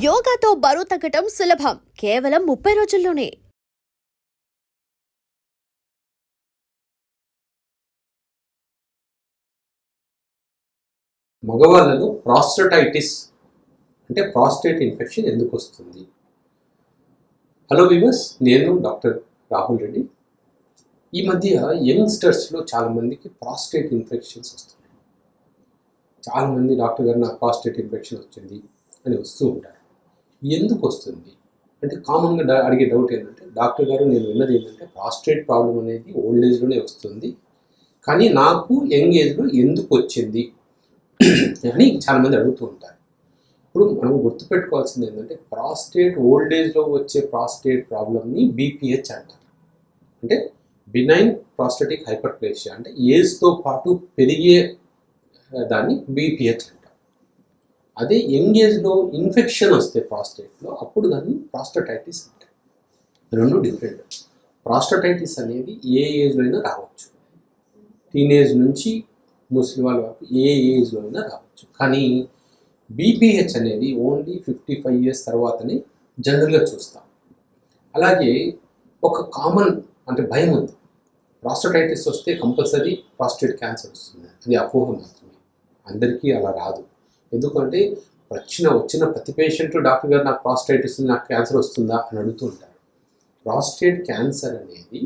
యోగాతో బరువు తగ్గటం సులభం. కేవలం ముప్పై రోజుల్లోనే. మగవాళ్ళలో ప్రాస్టటైటిస్ అంటే ప్రాస్టేట్ ఇన్ఫెక్షన్ ఎందుకు వస్తుంది? హలో వివర్స్ నేను డాక్టర్ రాహుల్ రెడ్డి. ఈ మధ్య యంగ్స్టర్స్లో చాలామందికి ప్రాస్టేట్ ఇన్ఫెక్షన్స్ వస్తున్నాయి. చాలామంది డాక్టర్ గారు నాకు ప్రాస్టేట్ ఇన్ఫెక్షన్ వచ్చింది అని వస్తూ ఉంటారు. ఎందుకు వస్తుంది అంటే కామన్గా డా- అడిగే డౌట్ ఏంటంటే డాక్టర్ గారు నేను విన్నది ఏంటంటే ప్రాస్ట్రేట్ ప్రాబ్లం అనేది ఓల్డ్ ఏజ్లోనే వస్తుంది. కానీ నాకు యంగ్ ఏజ్లో ఎందుకు వచ్చింది అని చాలామంది అడుగుతూ ఉంటారు. ఇప్పుడు మనం గుర్తుపెట్టుకోవాల్సింది ఏంటంటే ప్రాస్టేట్ ఓల్డ్ ఏజ్లో వచ్చే ప్రాస్టేట్ ప్రాబ్లమ్ని బీపీహెచ్ అంటారు. అంటే బినైన్ ప్రాస్టేటిక్ హైపర్ప్లేషియా అంటే ఏజ్తో పాటు పెరిగే దాన్ని బీపీహెచ్ అంటారు. అదే యంగ్ ఏజ్లో ఇన్ఫెక్షన్ వస్తే ప్రాస్టేట్లో అప్పుడు దాన్ని ప్రాస్టటైటిస్ అంటారు. రెండు డిఫరెంట్. ప్రాస్టటైటిస్ అనేది ఏ ఏజ్లో అయినా రావచ్చు. టీనేజ్ నుంచి ముస్లిం వాళ్ళ వరకు ఏ ఏజ్లో అయినా రావచ్చు. కానీ బీపీహెచ్ అనేది ఓన్లీ ఫిఫ్టీ ఫైవ్ ఇయర్స్ తర్వాతనే జనరల్గా చూస్తాం. అలాగే ఒక కామన్ అంటే భయం ఉంది. ప్రాస్టటైటిస్ వస్తే కంపల్సరీ ప్రాస్టేట్ క్యాన్సర్ వస్తుంది. అది అపోహ మాత్రమే. అందరికీ అలా రాదు. ఎందుకంటే వచ్చిన వచ్చిన ప్రతి పేషెంట్ డాక్టర్ గారు నాకు ప్రాస్టేట్ వస్తుంది నాకు క్యాన్సర్ వస్తుందా అని అడుగుతూ ఉంటారు. ప్రాస్టేట్ క్యాన్సర్ అనేది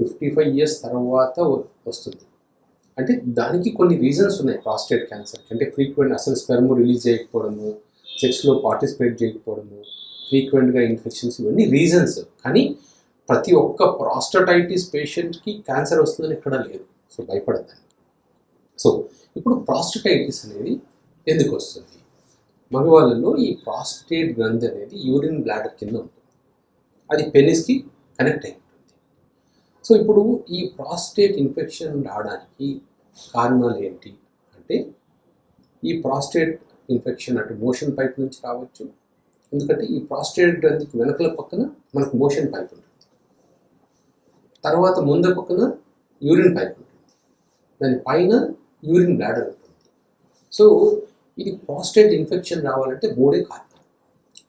ఫిఫ్టీ ఫైవ్ ఇయర్స్ తర్వాత వస్తుంది. అంటే దానికి కొన్ని రీజన్స్ ఉన్నాయి ప్రాస్టేట్ క్యాన్సర్ అంటే ఫ్రీక్వెంట్ అసలు స్పెర్మ్ రిలీజ్ చేయకపోవడము సెక్స్లో పార్టిసిపేట్ చేయకపోవడము ఫ్రీక్వెంట్గా ఇన్ఫెక్షన్స్ ఇవన్నీ రీజన్స్ కానీ ప్రతి ఒక్క ప్రాస్టటైటిస్ పేషెంట్కి క్యాన్సర్ వస్తుందని ఎక్కడా లేదు. సో భయపడద్దండి. సో ఇప్పుడు ప్రాస్టటైటిస్ అనేది ఎందుకు వస్తుంది మగవాళ్ళలో ఈ ప్రాస్టేట్ గ్రంథి అనేది యూరిన్ బ్లాడర్ కింద ఉంటుంది. అది పెనిస్కి కనెక్ట్ అయి ఉంటుంది. సో ఇప్పుడు ఈ ప్రాస్టేట్ ఇన్ఫెక్షన్ రావడానికి కారణాలు ఏంటి? అంటే ఈ ప్రాస్టేట్ ఇన్ఫెక్షన్ అంటే మోషన్ పైప్ నుంచి రావచ్చు. ఎందుకంటే ఈ ప్రాస్టేట్ గ్రంథికి వెనకల పక్కన మనకు మోషన్ పైప్ ఉంటుంది. తర్వాత ముందు పక్కన యూరిన్ పైప్ ఉంటుంది. దాని పైన యూరిన్ బ్లాడర్ ఉంటుంది. సో ఇది ప్రాస్టేట్ ఇన్ఫెక్షన్ రావాలంటే మూడే కారణం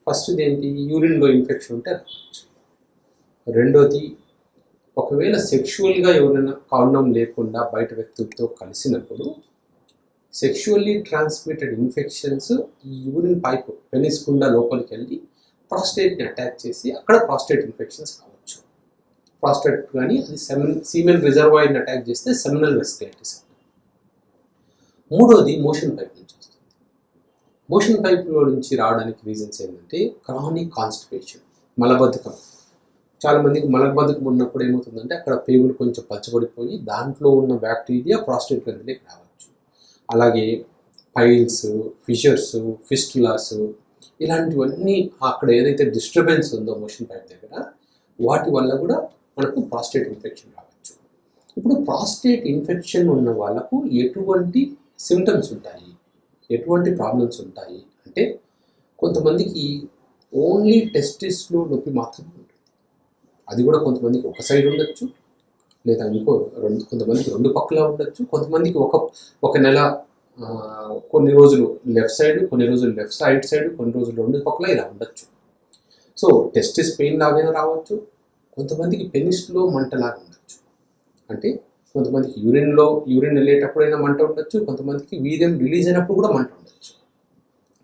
ఫస్ట్ ఏంటి యూరిన్లో ఇన్ఫెక్షన్ ఉంటే రావచ్చు. రెండోది ఒకవేళ సెక్షువల్గా ఎవరైనా కాండం లేకుండా బయట వ్యక్తులతో కలిసినప్పుడు సెక్షువల్లీ ట్రాన్స్మిటెడ్ ఇన్ఫెక్షన్స్ ఈ యూరిన్ పైప్ పెనిస్ గుండా లోపలికి వెళ్ళి ప్రాస్టేట్ని అటాక్ చేసి అక్కడ ప్రాస్టేట్ ఇన్ఫెక్షన్స్ కావచ్చు ప్రాస్టేట్ కానీ అది సెమన్ సీమెన్ రిజర్వాయర్ని అటాక్ చేస్తే సెమినల్ వెస్కైటిస్ మూడోది మోషన్ పైప్ మోషన్ పైప్లో నుంచి రావడానికి రీజన్స్ ఏంటంటే క్రానిక్ కాన్స్టిపేషన్ మలబద్ధకం. చాలామందికి మలబద్ధకం ఉన్నప్పుడు ఏమవుతుందంటే అక్కడ పేగులు కొంచెం పచ్చబడిపోయి దాంట్లో ఉన్న బ్యాక్టీరియా ప్రాస్టేట్ గ్రంథిలోకి రావచ్చు. అలాగే పైల్స్ ఫిషర్స్ ఫిస్టులాస్ ఇలాంటివన్నీ అక్కడ ఏదైతే డిస్టర్బెన్స్ ఉందో మోషన్ పైప్ దగ్గర వాటి వల్ల కూడా మనకు ప్రాస్టేట్ ఇన్ఫెక్షన్ రావచ్చు. ఇప్పుడు ప్రాస్టేట్ ఇన్ఫెక్షన్ ఉన్న వాళ్ళకు ఎటువంటి సిమ్టమ్స్ ఉంటాయి? ఎటువంటి ప్రాబ్లమ్స్ ఉంటాయి అంటే కొంతమందికి ఓన్లీ టెస్టిస్లో నొప్పి మాత్రమే ఉంటుంది. అది కూడా కొంతమందికి ఒక సైడ్ ఉండొచ్చు లేదా ఇంకో రెండు కొంతమందికి రెండు పక్కల ఉండొచ్చు కొంతమందికి ఒక ఒక నెల కొన్ని రోజులు లెఫ్ట్ సైడ్ కొన్ని రోజులు లెఫ్ట్ సైడ్ సైడ్ కొన్ని రోజులు రెండు పక్కల ఇలా ఉండొచ్చు. సో టెస్టిస్ పెయిన్ లాగైనా రావచ్చు కొంతమందికి పెనిస్లో మంటలాగా ఉండొచ్చు. అంటే కొంతమందికి యూరిన్లో యూరిన్ వెళ్ళేటప్పుడైనా మంట ఉండొచ్చు కొంతమందికి వీర్యం రిలీజ్ అయినప్పుడు కూడా మంట ఉండొచ్చు.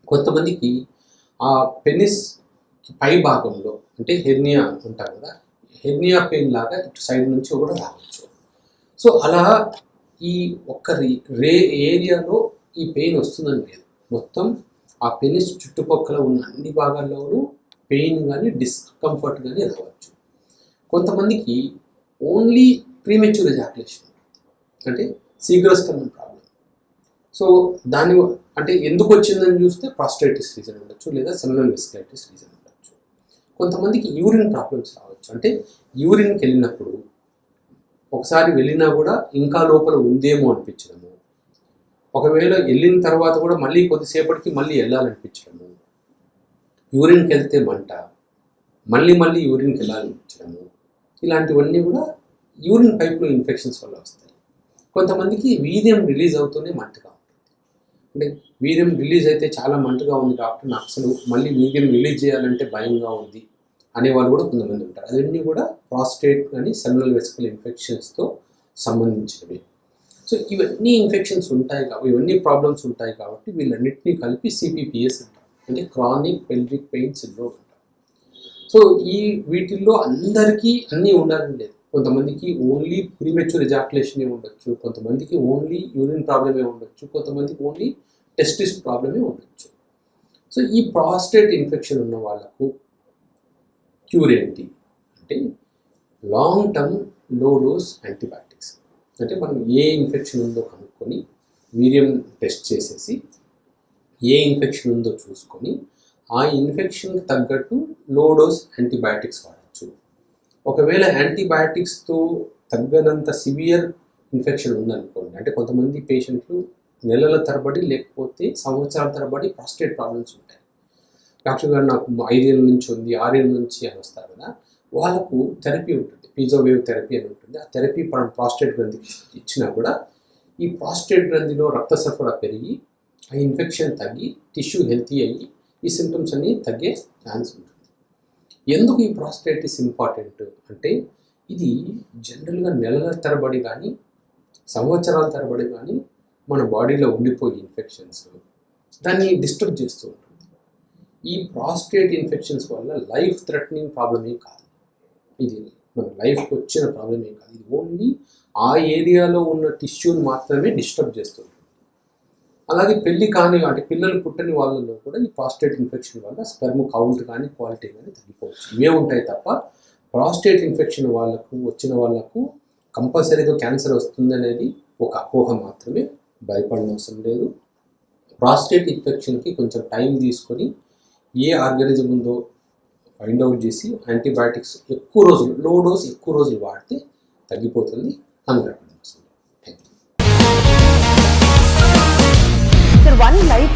కొంతమందికి ఆ పెనిస్ పై భాగంలో అంటే హెర్నియా ఉంటారు కదా హెర్నియా పెయిన్ లాగా ఇటు సైడ్ నుంచి కూడా రావచ్చు. సో అలా ఈ ఒక్క రే- రే ఏరియాలో ఈ పెయిన్ వస్తుందని లేదు. మొత్తం ఆ పెనిస్ చుట్టుపక్కల ఉన్న అన్ని భాగాల్లోనూ పెయిన్ కానీ డిస్కంఫర్ట్ కానీ రావచ్చు. కొంతమందికి ఓన్లీ ప్రీమెచ్యూర్ ఎజాకులేషన్ అంటే శీఘ్రస్కరణ ప్రాబ్లం సో దాని అంటే ఎందుకు వచ్చిందని చూస్తే ప్రాస్టైటిస్ రీజన్ ఉండొచ్చు లేదా సెమినల్ వెస్కైటిస్ రీజన్ ఉండొచ్చు. కొంతమందికి యూరిన్ ప్రాబ్లమ్స్ రావచ్చు. అంటే యూరిన్కి వెళ్ళినప్పుడు ఒకసారి వెళ్ళినా కూడా ఇంకా లోపల ఉందేమో అనిపించడము. ఒకవేళ వెళ్ళిన తర్వాత కూడా మళ్ళీ కొద్దిసేపటికి మళ్ళీ వెళ్ళాలనిపించడము. యూరిన్కి వెళ్తే మంట మళ్ళీ మళ్ళీ యూరిన్కి వెళ్ళాలనిపించడము. ఇలాంటివన్నీ కూడా యూరిన్ పైప్లో ఇన్ఫెక్షన్స్ వల్ల వస్తాయి. కొంతమందికి వీర్యం రిలీజ్ అవుతూనే మంటగా ఉంటుంది. అంటే వీర్యం రిలీజ్ అయితే చాలా మంటగా ఉంది డాక్టర్ నాకు అసలు మళ్ళీ వీర్యం రిలీజ్ చేయాలంటే భయంగా ఉంది అనేవాళ్ళు కూడా కొంతమంది ఉంటారు. అవన్నీ కూడా ప్రాస్టేట్ కానీ సెమినల్ వెసికల్ ఇన్ఫెక్షన్స్తో సంబంధించినవి. సో ఇవన్నీ ఇన్ఫెక్షన్స్ ఉంటాయి కాబట్టి ఇవన్నీ ప్రాబ్లమ్స్ ఉంటాయి కాబట్టి వీళ్ళన్నింటినీ కలిపి సిపిపిఎస్ అంటారు. అంటే క్రానిక్ పెల్విక్ పెయిన్ సిండ్రోమ్ అంటారు. సో ఈ వీటిల్లో అందరికీ అన్నీ ఉండాలని లేదు. కొంతమందికి ఓన్లీ ప్రీమెచ్యూర్ ఎజాక్యులేషనే ఉండొచ్చు కొంతమందికి ఓన్లీ యూరిన్ ప్రాబ్లమే ఉండొచ్చు కొంతమందికి ఓన్లీ టెస్టిస్ ప్రాబ్లమే ఉండొచ్చు. సో ఈ ప్రాస్టేట్ ఇన్ఫెక్షన్ ఉన్న వాళ్ళకు క్యూర్ ఏంటి? అంటే లాంగ్ టర్మ్లో డోస్ యాంటీబయాటిక్స్ అంటే మనం ఏ ఇన్ఫెక్షన్ ఉందో కనుక్కొని వీర్యం టెస్ట్ చేసేసి ఏ ఇన్ఫెక్షన్ ఉందో చూసుకొని ఆ ఇన్ఫెక్షన్కి తగ్గట్టు లో డోస్ యాంటీబయాటిక్స్ వాడచ్చు ఒకవేళ యాంటీబయాటిక్స్తో తగ్గనంత సివియర్ ఇన్ఫెక్షన్ ఉందనుకోండి అంటే కొంతమంది పేషెంట్లు నెలల తరబడి లేకపోతే సంవత్సరాల తరబడి ప్రాస్టేట్ ప్రాబ్లమ్స్ ఉంటాయి. డాక్టర్ గారు నాకు ఐదేళ్ళ నుంచి ఉంది ఆరేళ్ళ నుంచి అని వస్తారు కదా వాళ్ళకు థెరపీ ఉంటుంది పిజోవేవ్ థెరపీ అని ఉంటుంది. ఆ థెరపీ మనం ప్రాస్టేట్ గ్రంథికి ఇచ్చినా కూడా ఈ ప్రాస్టేట్ గ్రంథిలో రక్త సరఫరా పెరిగి ఆ ఇన్ఫెక్షన్ తగ్గి టిష్యూ హెల్తీ అయ్యి ఈ సిమ్టమ్స్ అన్నీ తగ్గే ఛాన్స్ ఉంటుంది. ఎందుకు ఈ ప్రాస్టేటిస్ ఇంపార్టెంట్ అంటే ఇది జనరల్గా నెలల తరబడి కానీ సంవత్సరాల తరబడి కానీ మన బాడీలో ఉండిపోయే ఇన్ఫెక్షన్స్ దాన్ని డిస్టర్బ్ చేస్తూ ఉంటుంది. ఈ ప్రాస్టేట్ ఇన్ఫెక్షన్స్ వల్ల లైఫ్ థ్రెటనింగ్ ప్రాబ్లమే కాదు. ఇది మన లైఫ్కి వచ్చిన ప్రాబ్లమే కాదు. ఇది ఓన్లీ ఆ ఏరియాలో ఉన్న టిష్యూని మాత్రమే డిస్టర్బ్ చేస్తుంది. అలాగే పెళ్ళి కాని అంటే పిల్లలు పుట్టని వాళ్ళలో కూడా ఈ ప్రాస్టేట్ ఇన్ఫెక్షన్ వల్ల స్పెర్మ్ కౌంట్ కానీ క్వాలిటీ కానీ తగ్గిపోవచ్చు. ఇవే ఉంటాయి తప్ప ప్రాస్టేట్ ఇన్ఫెక్షన్ వాళ్ళకు వచ్చిన వాళ్ళకు కంపల్సరీగా క్యాన్సర్ వస్తుందనేది ఒక అపోహ మాత్రమే. భయపడిన అవసరం లేదు. ప్రాస్టేట్ ఇన్ఫెక్షన్కి కొంచెం టైం తీసుకొని ఏ ఆర్గానిజం ఉందో ఫైండ్ అవుట్ చేసి యాంటీబయాటిక్స్ ఎక్కువ రోజులు లో డోస్ ఎక్కువ రోజులు వాడితే తగ్గిపోతుంది. కంగారు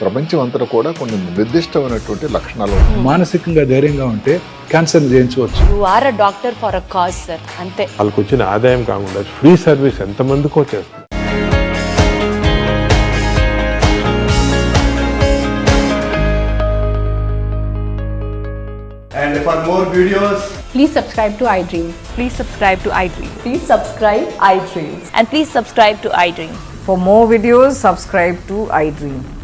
ప్రపంచం అంతా కూడా కొన్ని నిర్దిష్టమైనటువంటి లక్షణాలు. మానసికంగా ధైర్యంగా ఉంటే క్యాన్సర్ జయించవచ్చు. You are a doctor for a cause sir అంతే. వాళ్ళకి వచ్చిన ఆదాయం కాకుండా ఫ్రీ సర్వీస్ ఎంతమందికో చేస్తుంది. And for more videos, please subscribe to iDream please subscribe to iDream please subscribe iDreams and please subscribe to